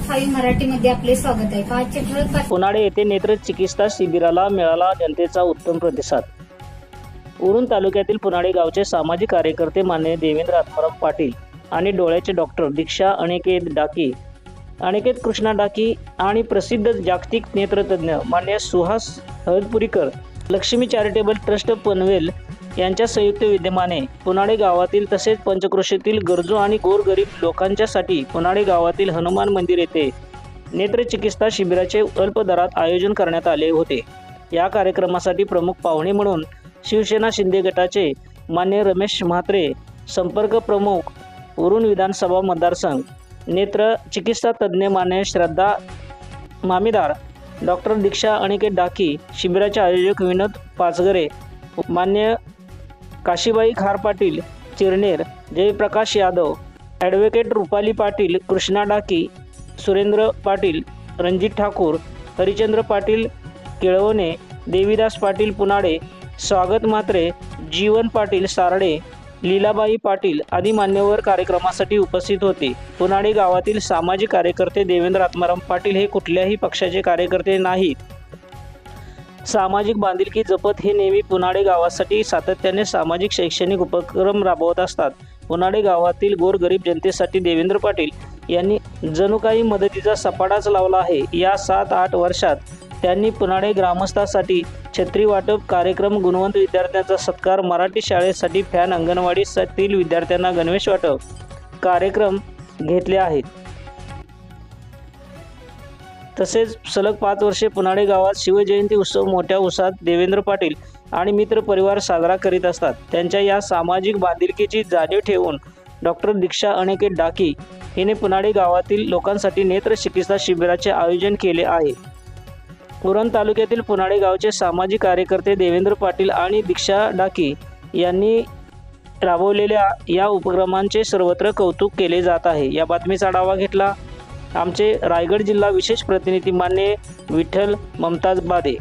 Five मराठीमध्ये आपले स्वागत आहे. ठळक येथे नेत्र चिकित्सा शिबिराला मिळाला जनतेचा उत्तम प्रतिसाद. उरण तालुक्यातील पुनाळे गावचे सामाजिक कार्यकर्ते मान्य देवेंद्र आत्माराम पाटील आणि डोळ्याचे डॉक्टर दीक्षा अनिकेत डाकी अनिकेत कृष्णा डाकी आणि प्रसिद्ध जागतिक नेत्रतज्ञ मान्य सुहास हळदपुरीकर लक्ष्मी चॅरिटेबल ट्रस्ट पनवेल यांच्या संयुक्त विद्यमाने पुनाळे गावातील तसेच पंचक्रोशीतील गरजू आणि गोरगरीब लोकांच्यासाठी पुनाळे गावातील हनुमान मंदिर येथे नेत्रचिकित्सा शिबिराचे अल्प दरात आयोजन करण्यात आले होते. या कार्यक्रमासाठी प्रमुख पाहुणे म्हणून शिवसेना शिंदे गटाचे मान्य रमेश म्हात्रे संपर्क प्रमुख वरुण विधानसभा मतदारसंघ नेत्र चिकित्सा तज्ज्ञ मान्य श्रद्धा मामीदार डॉक्टर दीक्षा अनिकेत डाकी शिबिराचे आयोजक विनोद पाचगरे मान्य काशीबाई खार पाटील चिरनेर जयप्रकाश यादव ॲडव्होकेट रुपाली पाटील कृष्णा डाकी सुरेंद्र पाटील रणजित ठाकूर हरिचंद्र पाटील केळवणे देवीदास पाटील पुनाडे स्वागत मात्रे जीवन पाटील सारडे लीलाबाई पाटील आदी मान्यवर कार्यक्रमासाठी उपस्थित होते. पुनाडे गावातील सामाजिक कार्यकर्ते देवेंद्र आत्माराम पाटील हे कुठल्याही पक्षाचे कार्यकर्ते नाहीत. सामाजिक बांधिलकी जपत हे नेहमी पुनाडे गावासाठी सातत्याने सामाजिक शैक्षणिक उपक्रम राबवत असतात. पुनाडे गावातील गोरगरीब जनतेसाठी देवेंद्र पाटील यांनी जणू काही मदतीचा सपाटाच लावला आहे. या सात आठ वर्षात त्यांनी पुनाडे ग्रामस्थासाठी छत्री वाटप कार्यक्रम गुणवंत विद्यार्थ्यांचा सत्कार मराठी शाळेसाठी फॅन अंगणवाडीतील विद्यार्थ्यांना गणवेश वाटप कार्यक्रम घेतले आहेत. तसेच सलग पाच वर्षे पुनाळे गावात शिवजयंती उत्सव मोठ्या उत्साहात देवेंद्र पाटील आणि मित्र परिवार साजरा करीत असतात. त्यांच्या या सामाजिक बांधिलकीची जाणीव ठेवून डॉक्टर दीक्षा अनेकेत डाकी हिने पुनाळे गावातील लोकांसाठी नेत्र चिकित्सा शिबिराचे आयोजन केले आहे. उरण तालुक्यातील पुनाळे गावचे सामाजिक कार्यकर्ते देवेंद्र पाटील आणि दीक्षा डाकी यांनी राबवलेल्या या उपक्रमांचे सर्वत्र कौतुक केले जात आहे. या बातमीचा आढावा घेतला आमचे रायगड जिल्हा विशेष प्रतिनिधी मान्य विठ्ठल ममताज बादे.